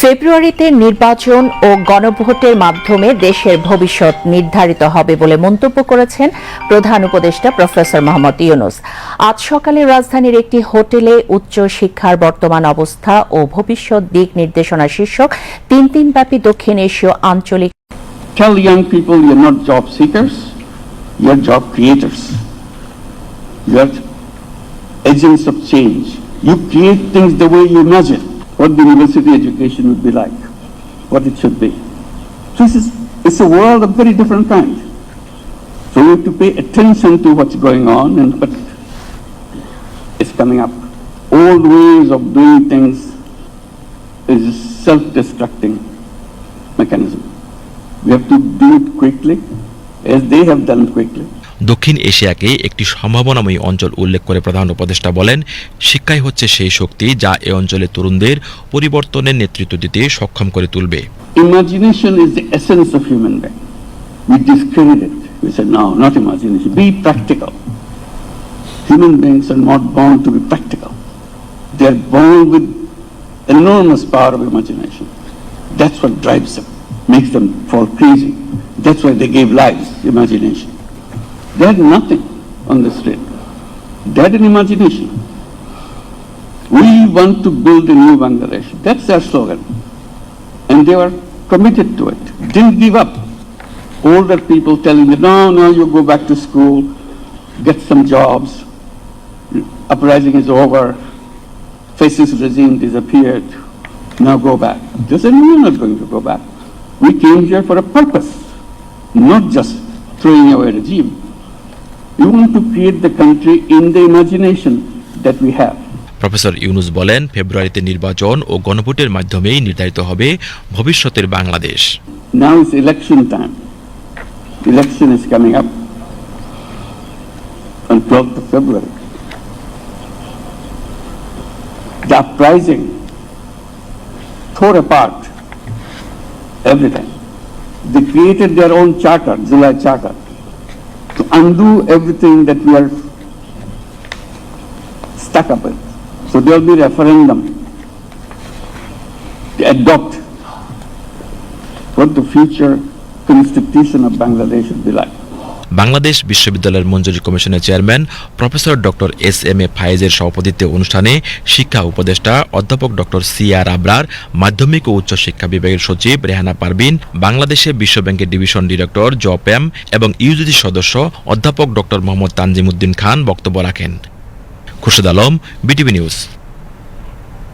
ফেব্রুয়ারিতে নির্বাচন ও গণভোটের মাধ্যমে দেশের ভবিষ্যৎ নির্ধারিত হবে বলে মন্তব্য করেছেন প্রধান উপদেষ্টা প্রফেসর মোহাম্মদ ইউনুস আজ সকালে রাজধানীর একটি হোটেলে উচ্চ শিক্ষার বর্তমান অবস্থা ও ভবিষ্যৎ দিক নির্দেশনা শীর্ষক তিন তিন ব্যাপী দক্ষিণ এশীয় আঞ্চলিক Tell young people you're not job seekers, you're job creators. You're agents of change. You create things the way you imagine what the university education would be like, what it should be. So this is, it's a world of very different kind. So we have to pay attention to what's going on and what is coming up. Old ways of doing things is a self-destructing mechanism. We have to do it quickly, as they have done quickly. দক্ষিণ এশিয়াকে একটি সম্ভাবনাময়ী অঞ্চল উল্লেখ করে প্রধান উপদেষ্টা বলেন, শিক্ষাই হচ্ছে সেই শক্তি যা এ অঞ্চলের তরুণদের পরিবর্তনের নেতৃত্ব দিতে সক্ষম করে তুলবে। Imagination is the essence of human life we discriminate we say now not imagination be practical human beings are not born be practical they are power of imagination that's what drives them that's why they give life Had nothing on the street. They had an imagination. We want to build a new Bangladesh. That's their slogan and they were committed to it, didn't give up. Older people telling me, no, no, you go back to school, get some jobs, uprising is over, fascist regime disappeared, now go back. They said, you're not going to go back. We came here for a purpose, not just throwing away regime. We to create the country in the imagination that we have. Professor Yunus বলেন ফেব্রুয়ারিতে নির্বাচন ও গণভোটের মাধ্যমেই নির্ধারিত হবে ভবিষ্যতের Bangladesh Now it's election time. Election is coming up on 12th of February. The uprising tore apart everything. They created their own charter, July Charter, undo everything that we are stuck up with. So there will be referendum to adopt what the future constitution of Bangladesh should be like. Bangladesh বিশ্ববিদ্যালয়ের মঞ্জুরি কমিশনের chairman professor doctor S M A ফায়েজের সভাপতিত্বে অনুষ্ঠানে শিক্ষা উপদেষ্টা অধ্যাপক doctor C আর আবরার, মাধ্যমিক ও উচ্চ শিক্ষা বিভাগের সচিব রেহানা পারবিন বাংলাদেশে বিশ্বব্যাংকের ডিভিশন ডিরেক্টর জপ্যাম এবং ইউজিসি সদস্য অধ্যাপক ডক্টর মোহাম্মদ তানজিমুদ্দিন খান বক্তব্য রাখেন। Khurshed Alam, BTV news.